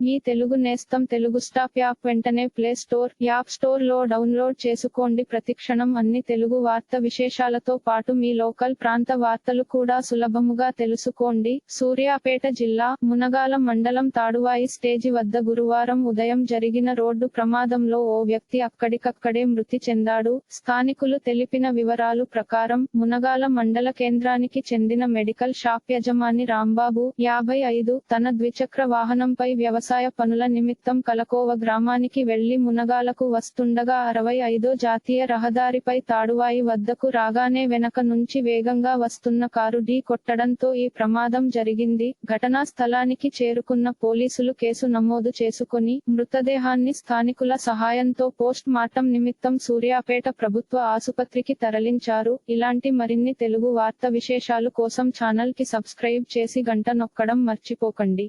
మీ తెలుగు నేస్తం Telugu stop app వెంటనే play store app స్టోర్లో డౌన్లోడ్ చేసుకోండి. ప్రతిక్షణం అన్ని తెలుగు వార్త విశేషాలతో పాటు మీ లోకల్ ప్రాంత వార్తలు కూడా సులభముగా తెలుసుకోండి. సూర్యాపేట జిల్లా మునగాల మండలం తాడువాయి స్టేజి వద్ద గురువారం ఉదయం జరిగిన రోడ్డు ప్రమాదంలో ఓ వ్యక్తి అక్కడికక్కడే మృతి చెందాడు. స్థానికులు తెలిపిన వివరాలు ప్రకారం మునగాల మండల కేంద్రానికి చెందిన మెడికల్ షాప్ యజమాని రాంబాబు యాభై ఐదు తన ద్విచక్ర వాహనంపై వ్యవసాయ పనుల నిమిత్తం కలకోవ గ్రామానికి వెళ్ళి మునగాలకు వస్తుండగా అరవై ఐదో జాతీయ రహదారిపై తాడువాయి వద్దకు రాగానే వెనక నుంచి వేగంగా వస్తున్న కారు ఢీ కొట్టడంతో ఈ ప్రమాదం జరిగింది. ఘటనా స్థలానికి చేరుకున్న పోలీసులు కేసు నమోదు చేసుకుని మృతదేహాన్ని స్థానికుల సహాయంతో పోస్ట్ మార్టం నిమిత్తం సూర్యాపేట ప్రభుత్వ ఆసుపత్రికి తరలించారు. ఇలాంటి మరిన్ని తెలుగు వార్త విశేషాలు కోసం ఛానల్కి సబ్స్క్రైబ్ చేసి గంట నొక్కడం మర్చిపోకండి.